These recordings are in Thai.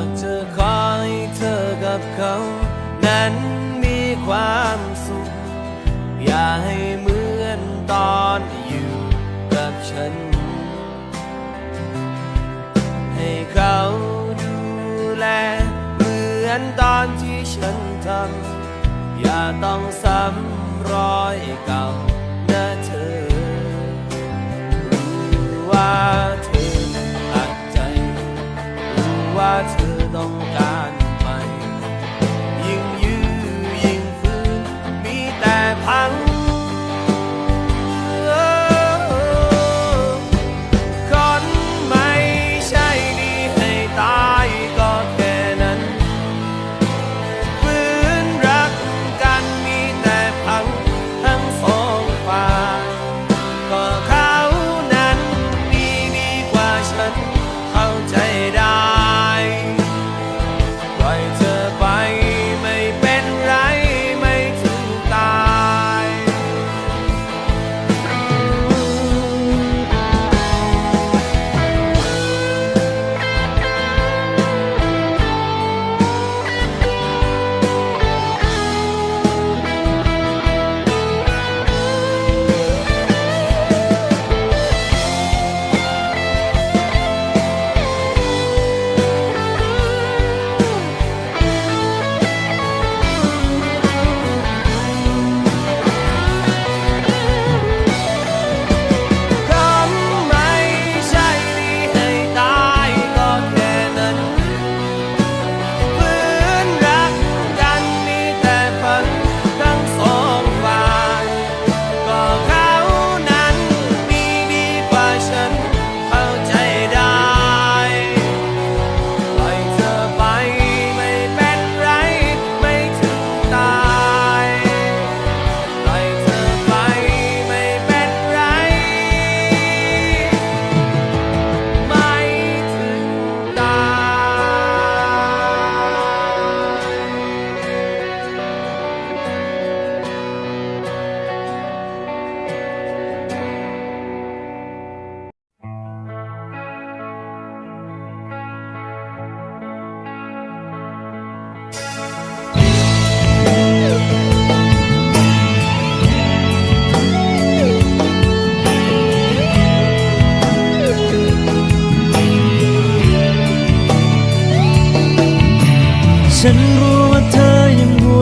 ากจะขอให้เธอกับเขา นั้นมีความสุข อย่าให้เหมือนตอนอยู่กับฉัน ให้เขาดูแล เหมือนตอนที่ฉันทำ อย่าต้องซ้ำรอยเก่า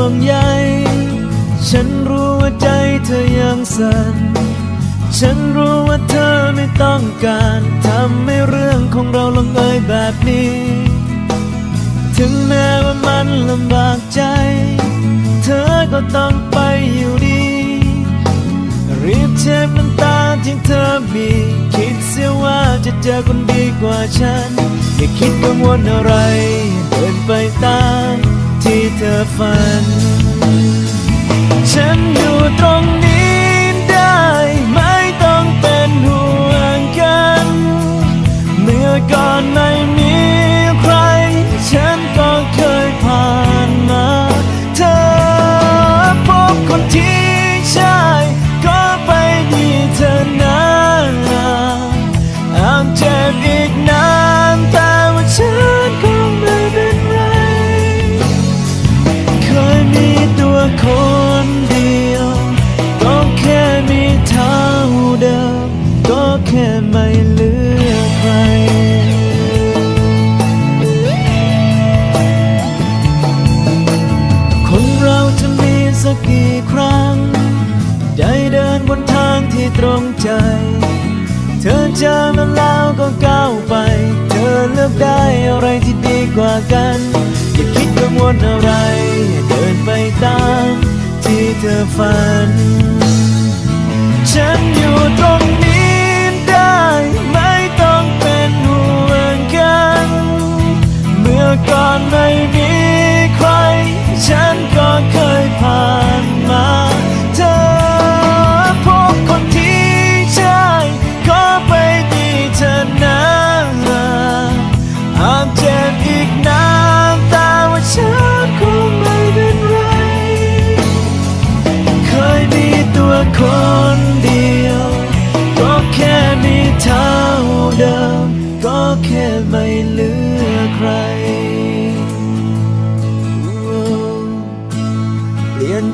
วงใย ฉันรู้ว่าใจเธอยังสั่น ฉันรู้ว่าเธอไม่ต้องการทำให้เรื่องของเราลงเอยแบบนี้ ถึงแม้ว่ามันลำบากใจ เธอก็ต้องไปอยู่ดี รีบเช็ดน้ำตาที่เธอมี คิดเสียว่าจะเจอคนดีกว่าฉัน อย่าคิดกังวลอะไร เดินไปตาม เธอฝัน ฉัน แค่ไม่เหลือใครคนเราจะมีสักกี่ครั้ง ได้เดินบนทางที่ตรงใจ เธอเจอมันแล้วก็ก้าวไป เธอเลือกได้อะไรที่ดีกว่ากัน อย่าคิดกังวลอะไร เดินไปตามที่เธอฝัน ฉันอยู่ตรง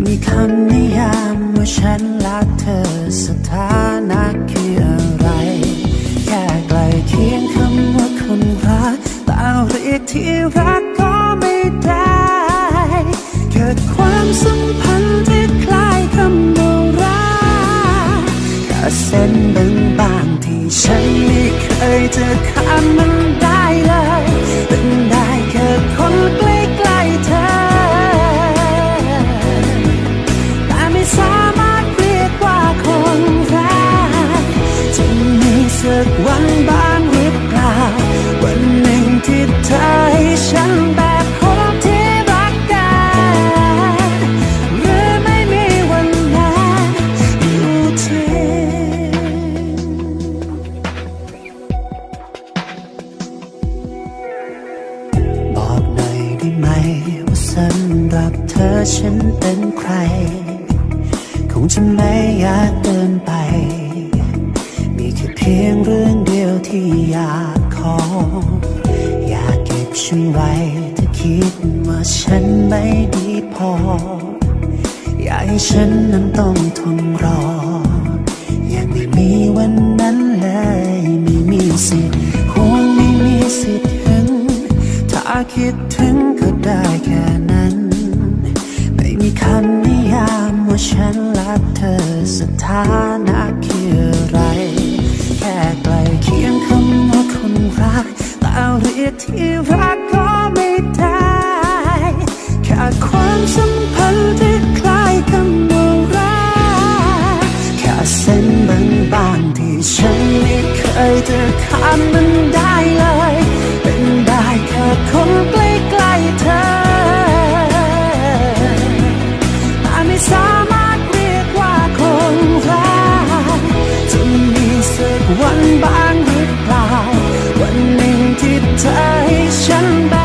ม่มีคำนิยามว่าฉันรักเธอสถานะคืออะไร แค่ใกลเคียงคำว่าคนรักแต่เรียกที่รักก็ไม่ได้ เกิดความสัมพันธ์ที่คล้ายคำว่ารักแค่เส้นบางๆที่ฉันไม่เคยจะข้ามมันได้เลยเป็นได้ สัก เคยจะข้ามมันได้เลย เป็นได้แค่คนใกล้ใกล้เธอแต่ไม่สามารถเรียกว่าคนรักจะมีสักวันบางหรือเปล่า วันหนึ่งที่เธอให้ฉันไป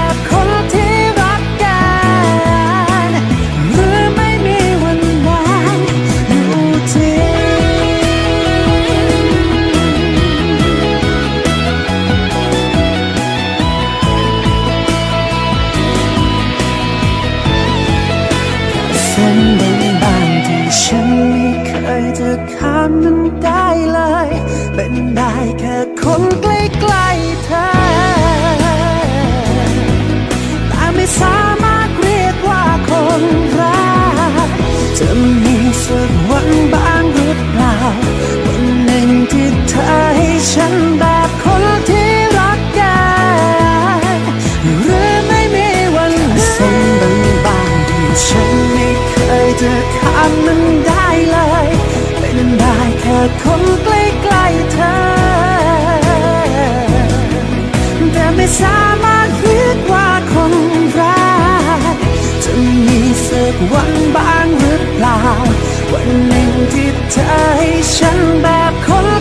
วันบางหรือเปล่า วันหนึ่งที่เธอให้ฉันแบบคน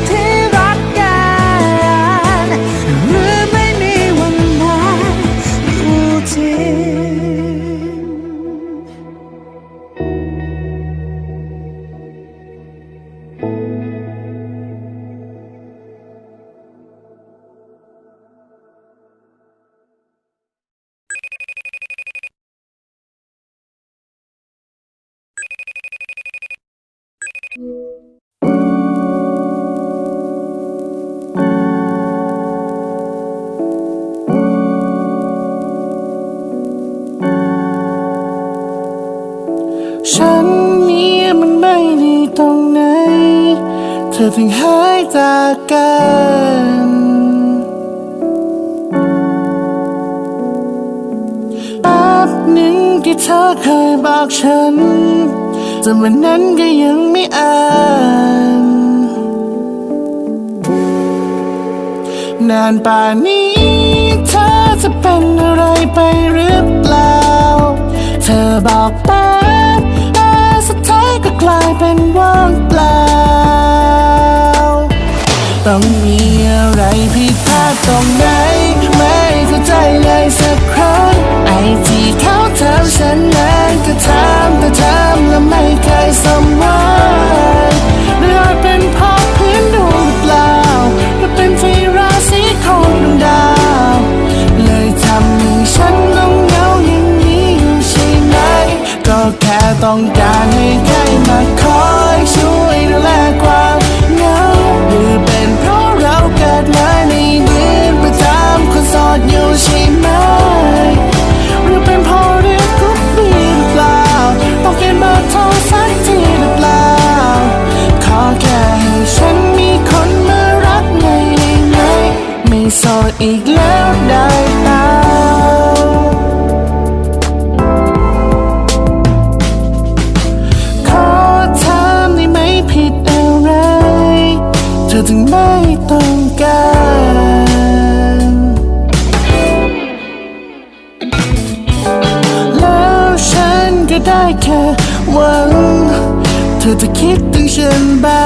again. App นี้ที่เธอเคยบอกฉัน แต่วันนั้นก็ยังไม่อ่านนานป่านนี้เธอจะเป็นอะไรไปหรือเปล่า เธอบอกไป๊บแต่สุดท้ายก็กลายเป็นว่างเปล่า ต้องมีอะไรผิดพลาดตรงไหน to the kitchen by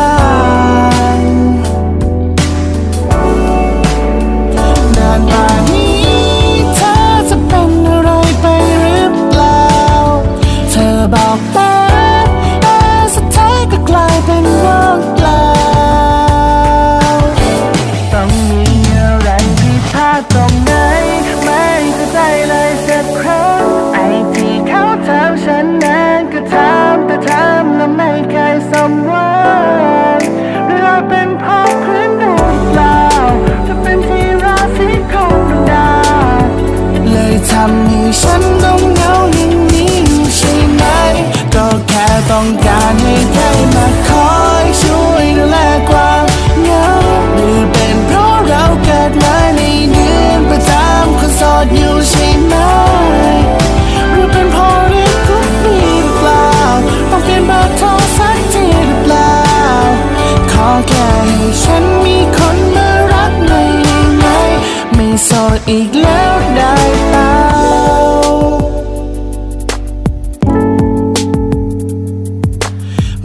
โอดอีกแล้วได้เปล่า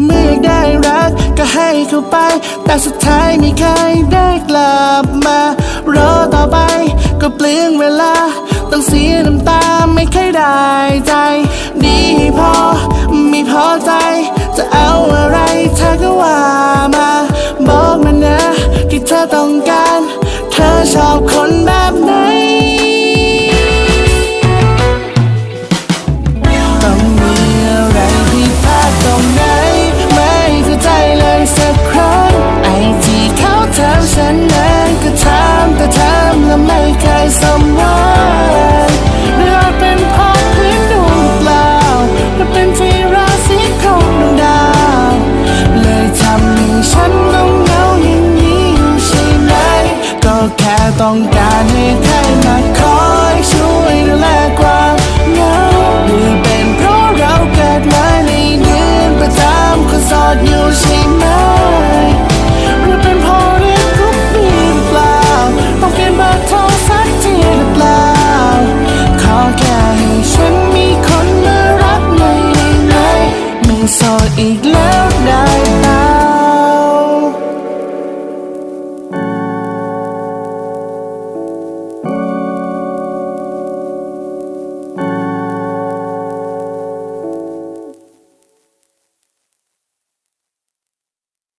เมื่อได้รักก็ให้เขาไป แต่สุดท้ายไม่เคยได้กลับมา รอต่อไปก็เปลืองเวลา ต้องเสียน้ำตาไม่เคยได้ใจ ดีพอไม่พอใจ จะเอาอะไรเธอก็ว่ามา บอกมานะที่เธอต้องการ ชอบคนแบบไหน